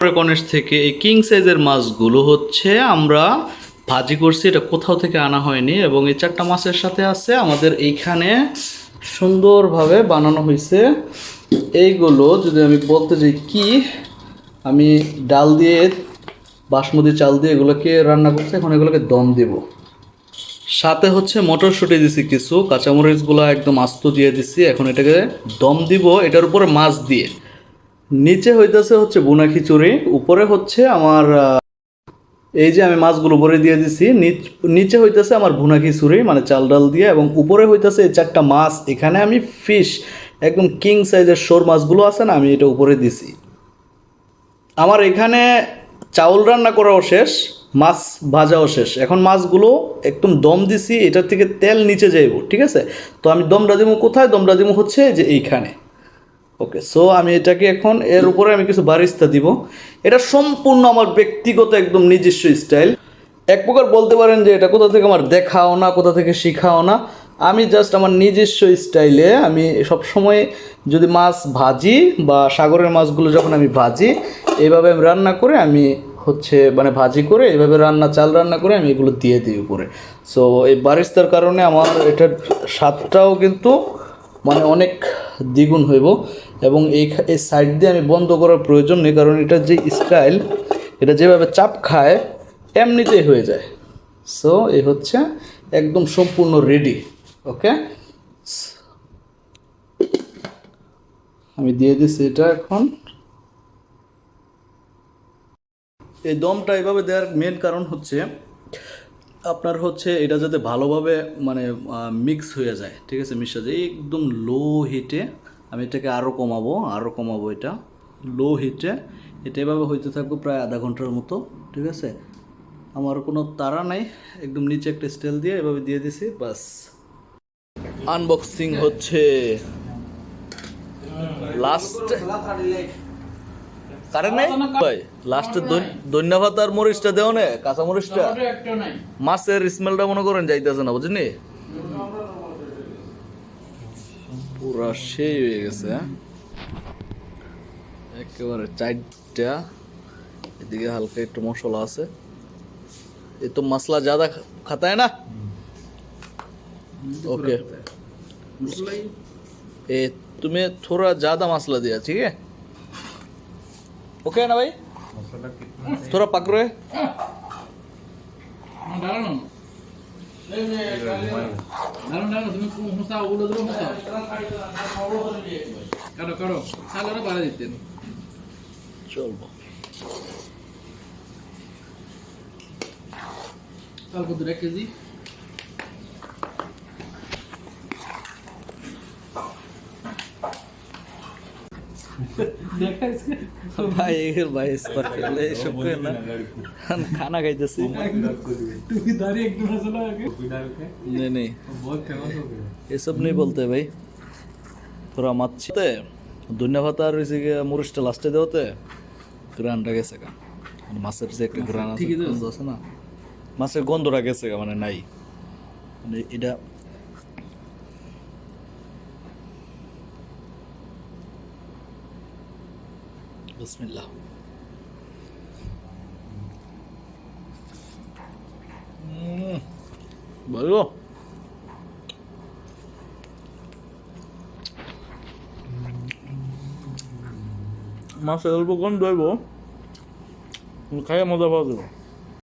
কনেশ থেকে এই কিং সাইজের মাছগুলো হচ্ছে আমরা ভাজি করছি, এটা কোথাও থেকে আনা হয়নি এবং এই চারটা মাছের সাথে আছে আমাদের এইখানে সুন্দরভাবে বানানো হয়েছে। এইগুলো যদি আমি বলতে যাই কি, আমি ডাল দিয়ে, বাসমতি চাল দিয়ে এগুলোকে রান্না করছি, এখন এগুলোকে দম দেব। সাথে হচ্ছে মটরশুঁটি দিছি কিছু, কাঁচামরিচগুলো একদম আস্ত দিয়ে দিছি, এখন এটাকে দম দিব, এটার উপরে মাছ দিয়ে। নিচে হইতেছে হচ্ছে বুনা খিচুড়ি, উপরে হচ্ছে আমার এই যে আমি মাছগুলো উপরে দিয়ে দিছি, নিচ- হইতেছে আমার ভুনা খিচুড়ি মানে চাল ডাল দিয়ে, এবং উপরে হইতেছে এই চারটা মাছ। এখানে আমি ফিশ একদম কিং সাইজের শোর মাছগুলো আছে না, আমি এটা উপরে দিছি। আমার এখানে চাউল রান্না করাও শেষ, মাছ ভাজাও শেষ। এখন মাছগুলো একদম দম দিছি, এটার থেকে তেল নিচে যাইব, ঠিক আছে? তো আমি দমটা কোথায়? দমটা হচ্ছে যে এইখানে। ওকে সো আমি এটাকে এখন এর উপরে আমি কিছু বারিস্তা দিব। এটা সম্পূর্ণ আমার ব্যক্তিগত একদম নিজস্ব স্টাইল এক প্রকার বলতে পারেন যে এটা কোথা থেকে আমার দেখাও না, কোথা থেকে শিখাও না। আমি জাস্ট আমার নিজস্ব স্টাইলে আমি সব সময় যদি মাছ ভাজি বা সাগরের মাছগুলো যখন আমি ভাজি, এইভাবে আমি রান্না করে আমি হচ্ছে মানে ভাজি করে, এইভাবে রান্না, চাল রান্না করে আমি এগুলো দিয়ে দিই উপরে। সো এই বারিস্তার কারণে আমার এটার স্বাদটাও কিন্তু মানে অনেক দ্বিগুণ হইব এবং এই এই সাইড দিয়ে আমি বন্ধ করার প্রয়োজন নেই, কারণ এটা যে স্টাইল এটা যেভাবে চাপ খায়, এমনিতেই হয়ে যায়। সো এই হচ্ছে একদম সম্পূর্ণ রেডি ওকে আমি দিয়ে দিচ্ছি এটা এখন। এই দমটা এভাবে দেওয়ার মেন কারণ হচ্ছে আপনার হচ্ছে এটা যাতে ভালোভাবে মানে মিক্স হয়ে যায়। ঠিক আছে মিশা যায় একদম লো হিটে আমি এটাকে আরও কমাবো আরও কমাবো এটা। লো হিটে এটা এভাবে হইতে থাকব প্রায় আধা ঘণ্টার মতো। ঠিক আছে? আমার কোনো তাড়া নাই একদম নিচে একটা স্টেল দিয়ে এভাবে দিয়ে দিছি বাস। আনবক্সিং হচ্ছে লাস্ট কারেন্ট নাই ভাই লাস্টে ধন্যবাদ আর মরিচটা দেও নে কাঁচা মরিচটা মাছের স্মেলটা মনে করেন যাইতেছে না বুঝলি পুরা সেই হয়ে গেছে হ্যাঁ? একেবারে চারটা এদিকে হালকা একটু মশলা আছে এ তো মশলা ज्यादा खाता है ना ओके ए तुम्हें थोड़ा ज्यादा मसला दिया ठीक है ओके है ना भाई थोड़ा पक रहे দাঁড়ানো দাঁড়ানো দাঁড়ানো তুমি হুঁসাও ভাই ভাই স্পার খেলে না? খানা খাইতেছি। তুমি দাঁড়িয়ে একটু চলে আগে। নেই এসব নেই বলতে ভাই। তোরা মাছতে ধন্যবাদ আর রয়েছে মরিচটা লাস্টে দেওয়াতে। গ্রানটা গেছে গা। মাছের যে একটা গ্রান আছে না? মাছের গন্ধটা গেছে মানে নাই। মানে এটা বিসমিল্লাহ। ভালো মাছের অল্প কোন হইব খাইয়ে মজা পাওয়া যাবে।